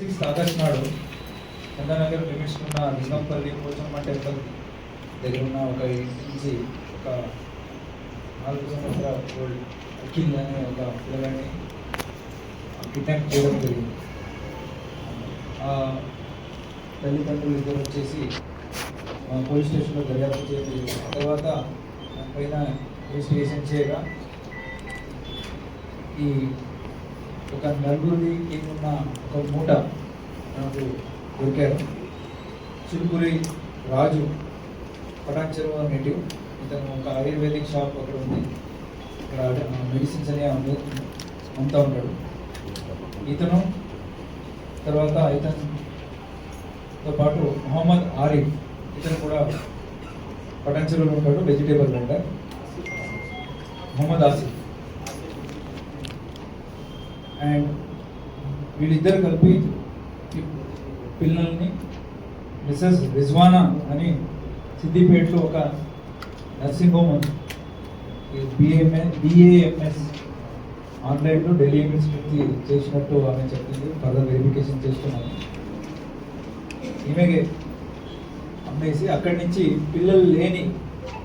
Six August నాడు చందనగర్ నిర్మించుకున్న Lingampalli Pochamma temple దగ్గర ఉన్న ఒక ఇంటి నుంచి ఒక నాలుగు సంవత్సరాల అఖిల్ అనే ఒక పిల్లగాడిని కిడ్నాప్ చేయడం జరిగింది. తల్లిదండ్రులు ఇద్దరు వచ్చేసి పోలీస్ స్టేషన్లో దర్యాప్తు చేయడం తర్వాత దానిపైన ఇన్వెస్టిగేషన్ చేయగా ఈ ఒక నలుగురిది ఉన్న ఒక మూట నాకు దొరికారు. చిలుకూరి రాజు పటాన్చెరువు నేటివ్ ఇతను ఒక ఆయుర్వేదిక్ షాప్ అక్కడ ఉంది. ఇక్కడ మెడిసిన్స్ అనే అమ్ముతా ఉంటాడు. ఇతను తర్వాత ఇతనుతో పాటు మొహమ్మద్ ఆరిఫ్ ఇతను కూడా పటాన్చెరువులో ఉంటాడు vegetable vendor Mohammed Asif. And వీళ్ళిద్దరు కలిపి పిల్లల్ని మిస్సెస్ రిజ్వానా అని సిద్దిపేటలో ఒక నర్సింగ్ హోమ్ ఉంది. బిఏఎంఎస్ బిఏఎంఎస్ ఆన్లైన్లో ఢిల్లీ యూనివర్సిటీకి చేసినట్టు ఆమె చెప్పింది. ఫర్దర్ వెరిఫికేషన్ చేస్తున్నాను. ఈమెకి అమ్మేసి అక్కడి నుంచి పిల్లలు లేని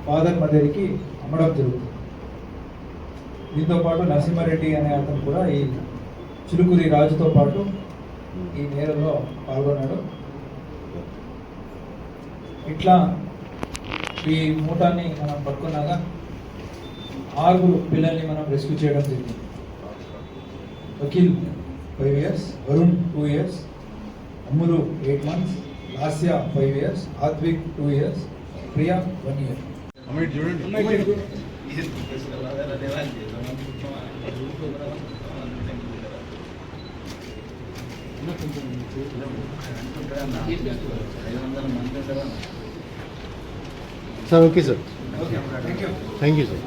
ఫాదర్ మదర్కి అమ్మడం జరుగుతుంది. దీంతో పాటు నరసింహారెడ్డి అనే అతను కూడా ఈ చిలుకురి రాజుతో పాటు ఈ నేరంలో పాల్గొన్నాడు. ఇట్లా ఈ మూటాన్ని మనం పట్టుకున్నాక ఆరుగురు పిల్లల్ని మనం రెస్క్యూ చేయడం జరిగింది. Vakil five years Varun two years Ammulu eight months Lasya five years Atvik two years Priya one year. అమ్మాయి చూడండి sir okay sir okay thank you thank you sir